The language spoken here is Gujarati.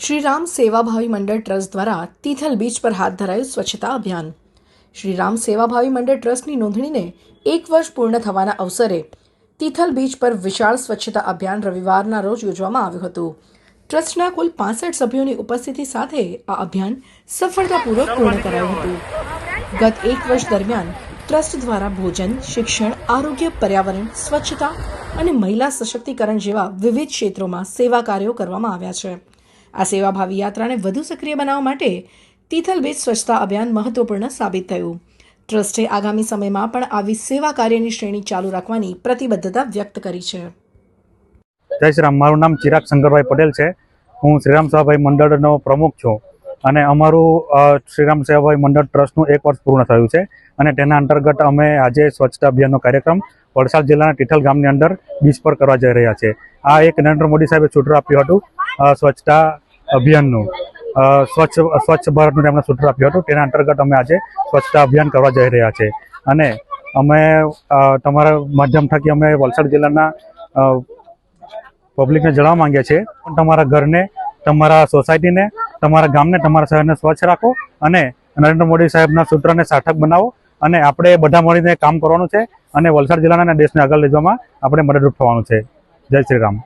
શ્રી રામ સેવાભાવી મંડળ ટ્રસ્ટ દ્વારા તિથલ બીચ પર હાથ ધરાયું સ્વચ્છતા અભિયાન. શ્રીરામ સેવાભાવી મંડળ ટ્રસ્ટની નોંધણીને એક વર્ષ પૂર્ણ થવાના અવસરે તિથલ બીચ પર વિશાળ સ્વચ્છતા અભિયાન રવિવારના રોજ યોજવામાં આવ્યું હતું. ટ્રસ્ટના કુલ પાસઠ સભ્યોની ઉપસ્થિતિ સાથે આ અભિયાન સફળતાપૂર્વક પૂર્ણ કરાયું હતું. ગત એક વર્ષ દરમિયાન ટ્રસ્ટ દ્વારા ભોજન, શિક્ષણ, આરોગ્ય, પર્યાવરણ, સ્વચ્છતા અને મહિલા સશક્તિકરણ જેવા વિવિધ ક્ષેત્રોમાં સેવા કાર્યો કરવામાં આવ્યા છે. આ સેવાભાવી યાત્રાને વધુ સક્રિય બનાવવા માટે તિથલ બીચ સ્વચ્છતા અભિયાન મહત્વપૂર્ણ સાબિત થયું. ટ્રસ્ટે આગામી સમયમાં પણ આવી સેવા કાર્યની શ્રેણી ચાલુ રાખવાની પ્રતિબદ્ધતા વ્યક્ત કરી છે. જય શ્રી રામ. મારું નામ ચિરાગ શંકરભાઈ પટેલ છે. હું શ્રીરામ સેવાભાઈ મંડળનો પ્રમુખ છું અને અમારું શ્રીરામ સેવાભાઈ મંડળ ટ્રસ્ટનું એક વર્ષ પૂર્ણ થયું છે અને તેના અંતર્ગત અમે આજે સ્વચ્છતા અભિયાનનો કાર્યક્રમ વલસાડ જિલ્લાના તિથલ ગામની અંદર બીચ પર કરવા જઈ રહ્યા છે આ એક નરેન્દ્ર મોદી સાહેબે છૂટું આપ્યું હતું સ્વચ્છતા અભિયાનનું સ્વચ્છ સ્વચ્છ ભારતનું તેમણે સૂત્ર આપ્યું હતું. તેના અંતર્ગત અમે આજે સ્વચ્છતા અભિયાન કરવા જઈ રહ્યા છે. અને અમે તમારા માધ્યમ થકી અમે વલસાડ જિલ્લાના પબ્લિકને જણાવવા માંગીએ છીએ. તમારા ઘરને, તમારા સોસાયટીને તમારા ગામને, તમારા શહેરને સ્વચ્છ રાખો અને નરેન્દ્ર મોદી સાહેબના સૂત્રને સાર્થક બનાવો અને આપણે બધા મળીને કામ કરવાનું છે અને વલસાડ જિલ્લાના દેશને આગળ લઈ જવામાં આપણે મદદરૂપ થવાનું છે. જય શ્રી રામ.